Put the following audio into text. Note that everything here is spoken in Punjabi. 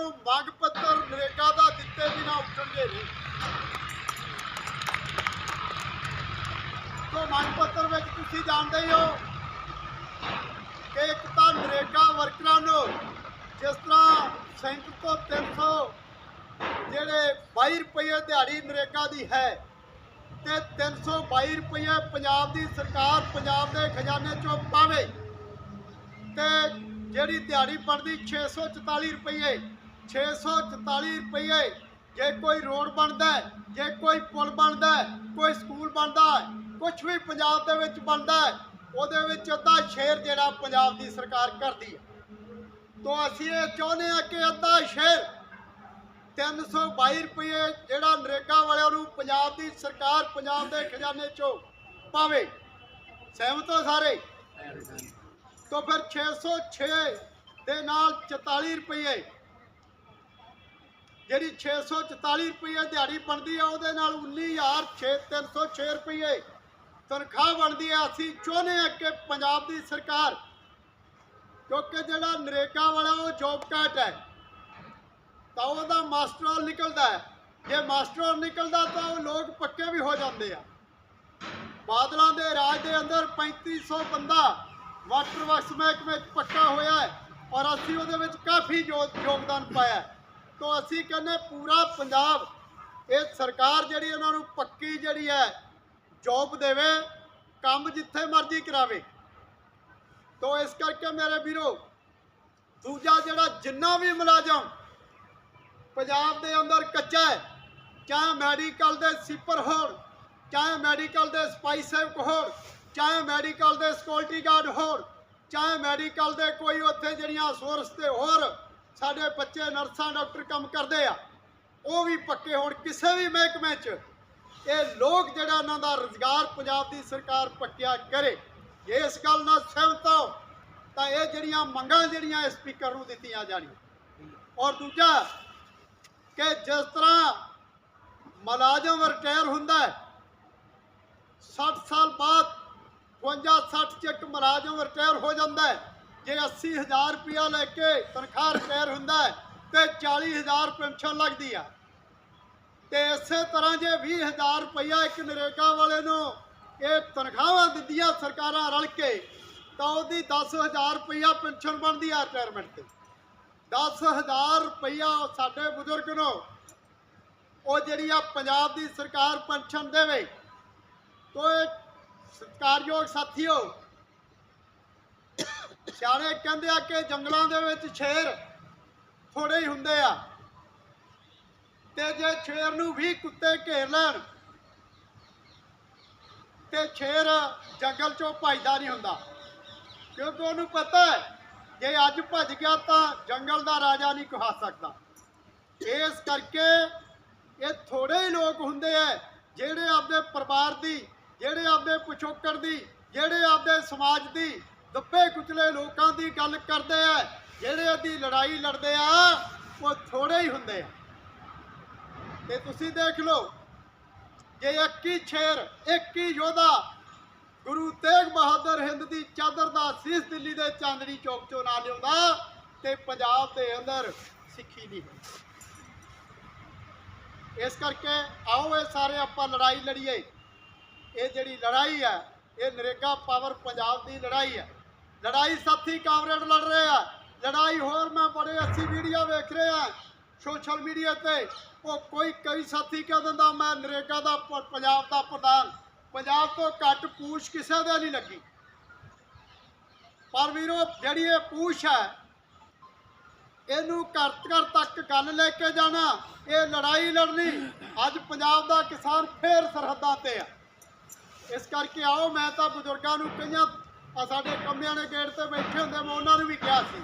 ਨੂੰ ਮੰਗ ਪੱਤਰ ਨਰੇਗਾ ਦਾ ਦਿੱਤੇ ਬਿਨਾ ਉੱਠਣਗੇ ਨਹੀਂ। ਤੋਂ ਮੰਗ ਪੱਤਰ ਵਿੱਚ ਤੁਸੀਂ ਜਾਣਦੇ ਹੋ ਕਿ ਇੱਕ ਤਾਂ ਨਰੇਗਾ ਵਰਕਰਾਂ ਨੂੰ ਜਿਸ ਤਰ੍ਹਾਂ ਸੈਂਕੜ ਤੋਂ 300 ਜਿਹੜੇ 22 ਰੁਪਏ ਦਿਹਾੜੀ ਨਰੇਗਾ ਦੀ ਹੈ ਤੇ 322 ਰੁਪਏ ਪੰਜਾਬ ਦੀ ਸਰਕਾਰ ਪੰਜਾਬ ਦੇ ਖਜ਼ਾਨੇ ਚੋਂ ਪਾਵੇ ਤੇ ਜਿਹੜੀ ਦਿਹਾੜੀ ਬਣਦੀ 644 ਰੁਪਏ 644 ਰੁਪਏ ਜੇ ਕੋਈ ਰੋਡ ਬਣਦਾ ਜੇ ਕੋਈ ਪੁਲ ਬਣਦਾ ਕੋਈ ਸਕੂਲ ਬਣਦਾ ਕੁਝ ਵੀ ਪੰਜਾਬ ਦੇ ਵਿੱਚ ਬਣਦਾ ਉਹਦੇ ਵਿੱਚ ਅੱਧਾ ਸ਼ੇਰ ਜਿਹੜਾ ਪੰਜਾਬ ਦੀ ਸਰਕਾਰ ਕਰਦੀ ਹੈ। ਤੋਂ ਅਸੀਂ ਇਹ ਚਾਹੁੰਦੇ ਹਾਂ ਕਿ ਅੱਧਾ ਸ਼ੇਰ 322 ਰੁਪਏ ਜਿਹੜਾ ਨਰੇਗਾ ਵਾਲਿਆਂ ਨੂੰ ਪੰਜਾਬ ਦੀ ਸਰਕਾਰ ਪੰਜਾਬ ਦੇ ਖਜ਼ਾਨੇ ਚੋਂ ਪਾਵੇ। ਸਹਿਮਤ ਹੋ ਸਾਰੇ? ਤੋਂ ਫਿਰ 606 ਦੇ ਨਾਲ 44 ਰੁਪਏ ਜਿਹੜੀ 644 ਰੁਪਏ ਦਿਹਾੜੀ ਬਣਦੀ ਆ, ਉਹਦੇ ਨਾਲ 19306 ਰੁਪਏ ਤਨਖਾਹ ਬਣਦੀ ਆ। ਅਸੀਂ ਚਾਹੁੰਦੇ ਆ ਕਿ ਪੰਜਾਬ ਦੀ ਸਰਕਾਰ, ਕਿਉਂਕਿ ਜਿਹੜਾ ਨਰੇਗਾ ਵਾਲਾ ਉਹ ਜੋਬ ਕਾਟ ਹੈ, ਤਾਂ ਉਹਦਾ ਮਾਸਟਰ ਨਿਕਲਦਾ ਹੈ। ਜੇ ਮਾਸਟਰ ਨਿਕਲਦਾ ਤਾਂ ਉਹ ਲੋਕ ਪੱਕੇ ਵੀ ਹੋ ਜਾਂਦੇ ਆ। ਬਾਦਲਾਂ ਦੇ ਰਾਜ ਦੇ ਅੰਦਰ 3500 ਬੰਦਾ ਵਾਟਰ ਵਰਕਸ ਮਹਿਕਮੇ ਵਿੱਚ ਪੱਕਾ ਹੋਇਆ ਹੈ, ਔਰ ਅਸੀਂ ਉਹਦੇ ਵਿੱਚ ਕਾਫੀ ਯੋ- ਯੋਗਦਾਨ ਪਾਇਆ ਹੈ। ਤੋਂ ਅਸੀਂ ਕਹਿੰਦੇ ਪੂਰਾ ਪੰਜਾਬ, ਇਹ ਸਰਕਾਰ ਜਿਹੜੀ ਉਹਨਾਂ ਨੂੰ ਪੱਕੀ ਜਿਹੜੀ ਹੈ ਜੋਬ ਦੇਵੇ, ਕੰਮ ਜਿੱਥੇ ਮਰਜ਼ੀ ਕਰਾਵੇ। ਤੋਂ ਇਸ ਕਰਕੇ ਮੇਰੇ ਵੀਰੋ, ਦੂਜਾ ਜਿਹੜਾ ਜਿੰਨਾ ਵੀ ਮੁਲਾਜ਼ਮ ਪੰਜਾਬ ਦੇ ਅੰਦਰ ਕੱਚਾ ਹੈ, ਚਾਹੇ ਮੈਡੀਕਲ ਦੇ ਸੀਪਰ ਹੋਣ, ਚਾਹੇ ਮੈਡੀਕਲ ਦੇ ਸਪਾਈ ਸੇਵਕ ਹੋਣ, ਚਾਹੇ ਮੈਡੀਕਲ ਦੇ ਸਿਕਿਉਰਿਟੀ ਗਾਰਡ ਹੋਣ, ਚਾਹੇ ਮੈਡੀਕਲ ਦੇ ਕੋਈ ਉੱਥੇ ਜਿਹੜੀਆਂ ਸੋਰਸ ਤੇ ਹੋਰ ਸਾਡੇ ਬੱਚੇ ਨਰਸਾਂ, ਡਾਕਟਰ ਕੰਮ ਕਰਦੇ ਆ, ਉਹ ਵੀ ਪੱਕੇ ਹੋਣ ਕਿਸੇ ਵੀ ਮਹਿਕਮੇ 'ਚ। ਇਹ ਲੋਕ ਜਿਹੜਾ ਉਹਨਾਂ ਦਾ ਰੁਜ਼ਗਾਰ ਪੰਜਾਬ ਦੀ ਸਰਕਾਰ ਪੱਕਿਆ ਕਰੇ, ਜੇ ਇਸ ਗੱਲ ਨਾਲ ਸਹਿਮਤ ਹੋ, ਤਾਂ ਇਹ ਜਿਹੜੀਆਂ ਮੰਗਾਂ ਜਿਹੜੀਆਂ ਸਪੀਕਰ ਨੂੰ ਦਿੱਤੀਆਂ ਜਾਣੀਆਂ। ਔਰ ਦੂਜਾ, ਕਿ ਜਿਸ ਤਰ੍ਹਾਂ ਮੁਲਾਜ਼ਮ ਰਿਟਾਇਰ ਹੁੰਦਾ ਹੈ 60 ਸਾਲ ਬਾਅਦ 52 60 ਚ ਇੱਕ ਮੁਲਾਜ਼ਮ ਰਿਟਾਇਰ ਹੋ ਜਾਂਦਾ ਹੈ ਜੇ 80000 ਰੁਪਇਆ ਲੈ ਕੇ ਤਨਖਾਹ ਰਿਟਾਇਰ ਹੁੰਦਾ ਹੈ, ਤੇ 40000 ਪੈਨਸ਼ਨ ਲੱਗਦੀ ਆ। ਤੇ ਇਸੇ ਤਰ੍ਹਾਂ ਜੇ 20000 ਰੁਪਇਆ ਇੱਕ ਨਰੇਗਾ ਵਾਲੇ ਨੂੰ ਇਹ ਤਨਖਾਹਾਂ ਦਿੰਦੀਆਂ ਸਰਕਾਰਾਂ ਰਲ ਕੇ, ਤਾਂ ਉਹਦੀ 10000 ਰੁਪਇਆ ਪੈਨਸ਼ਨ ਬਣਦੀ ਆ ਰਿਟਾਇਰਮੈਂਟ ਤੇ। 10000 ਰੁਪਇਆ ਸਾਡੇ ਬਜ਼ੁਰਗ ਨੂੰ ਉਹ ਜਿਹੜੀ ਆ ਪੰਜਾਬ ਦੀ ਸਰਕਾਰ ਪੈਨਸ਼ਨ ਦੇਵੇ, ਤੋ ਇਹ ਸਤਿਕਾਰਯੋਗ ਸਾਥੀਓ ਸਿਆਣੇ ਕਹਿੰਦੇ ਆ ਕਿ ਜੰਗਲਾਂ ਦੇ ਵਿੱਚ ਸ਼ੇਰ ਥੋੜੇ ਹੀ ਹੁੰਦੇ ਆ। ਤੇ ਜੇ ਸ਼ੇਰ ਨੂੰ ਵੀ ਕੁੱਤੇ ਘੇਰ ਲੈਣ, ਤੇ ਸ਼ੇਰ ਜੰਗਲ ਚੋਂ ਭੱਜਦਾ ਨਹੀਂ ਹੁੰਦਾ। ਕਿਉਂਕਿ ਉਹਨੂੰ ਪਤਾ ਹੈ, ਜੇ ਅੱਜ ਭੱਜ ਗਿਆ ਤਾਂ ਜੰਗਲ ਦਾ ਰਾਜਾ ਨਹੀਂ ਕਹਾ ਸਕਦਾ। ਇਸ ਕਰਕੇ ਇਹ ਥੋੜੇ ਹੀ ਲੋਕ ਹੁੰਦੇ ਆ, ਜਿਹੜੇ ਆਪਦੇ ਪਰਿਵਾਰ ਦੀ, ਜਿਹੜੇ ਆਪਦੇ ਪਿਛੋਕੜ ਦੀ, ਜਿਹੜੇ ਆਪਦੇ ਸਮਾਜ ਦੀ ਦੱਬੇ ਕੁਚਲੇ ਲੋਕਾਂ ਦੀ ਗੱਲ ਕਰਦੇ ਆ। ਜਿਹੜੇ ਉਹਦੀ ਲੜਾਈ ਲੜਦੇ ਆ, ਉਹ ਥੋੜੇ ਹੀ ਹੁੰਦੇ ਆ। ਤੇ ਤੁਸੀਂ ਦੇਖ ਲਓ ਜੇ ਇੱਕ ਹੀ ਸ਼ੇਰ, ਇੱਕ ਹੀ ਯੋਧਾ ਗੁਰੂ ਤੇਗ ਬਹਾਦਰ ਹਿੰਦ ਦੀ ਚਾਦਰ ਦਾ ਸੀਸ ਦਿੱਲੀ ਦੇ ਚਾਂਦਨੀ ਚੌਕ ਚੋਂ ਨਾ ਲਿਆਉਂਦਾ ਤੇ ਪੰਜਾਬ ਦੇ ਅੰਦਰ ਸਿੱਖੀ ਨਹੀਂ ਹੁੰਦੀ। ਇਸ ਕਰਕੇ ਆਓ ਇਹ ਸਾਰੇ ਆਪਾਂ ਲੜਾਈ ਲੜੀਏ। ਇਹ ਜਿਹੜੀ ਲੜਾਈ ਹੈ ਇਹ ਨਰੇਗਾ ਪਾਵਰ ਪੰਜਾਬ ਦੀ ਲੜਾਈ ਹੈ ਲੜਾਈ ਸਾਥੀ ਕਾਮਰੇਡ ਲੜ ਰਹੇ ਆ। ਲੜਾਈ ਹੋਰ ਮੈਂ ਬੜੇ ਅੱਛੀ ਵੀਡੀਓ ਵੇਖ ਰਿਹਾ ਸੋਸ਼ਲ ਮੀਡੀਆ ਤੇ ਉਹ ਕੋਈ ਕਈ ਸਾਥੀ ਕਹਿ ਦਿੰਦਾ, ਮੈਂ ਨਰੇਗਾ ਦਾ ਪੰਜਾਬ ਦਾ ਪ੍ਰਧਾਨ। ਪੰਜਾਬ ਤੋਂ ਘੱਟ ਪੂਛ ਕਿਸੇ ਦੇ ਨਹੀਂ ਲੱਗੀ। ਪਰ ਵੀਰੋ, ਜਿਹੜੀ ਇਹ ਪੂਛ ਹੈ, ਇਹਨੂੰ ਘਰ ਘਰ ਤੱਕ ਗੱਲ ਲੈ ਕੇ ਜਾਣਾ, ਇਹ ਲੜਾਈ ਲੜਨੀ, ਅੱਜ ਪੰਜਾਬ ਦਾ ਕਿਸਾਨ ਫੇਰ ਸਰਹੱਦਾਂ ਤੇ ਆ। ਇਸ ਕਰਕੇ ਆਓ, ਮੈਂ ਤਾਂ ਬਜ਼ੁਰਗਾਂ ਨੂੰ ਕਈਆਂ ਆ ਸਾਡੇ ਕੰਮਿਆਂ ਦੇ ਗੇਟ ਤੇ ਬੈਠੇ ਹੁੰਦੇ ਮੈਂ ਉਹਨਾਂ ਨੂੰ ਵੀ ਕਿਹਾ ਸੀ।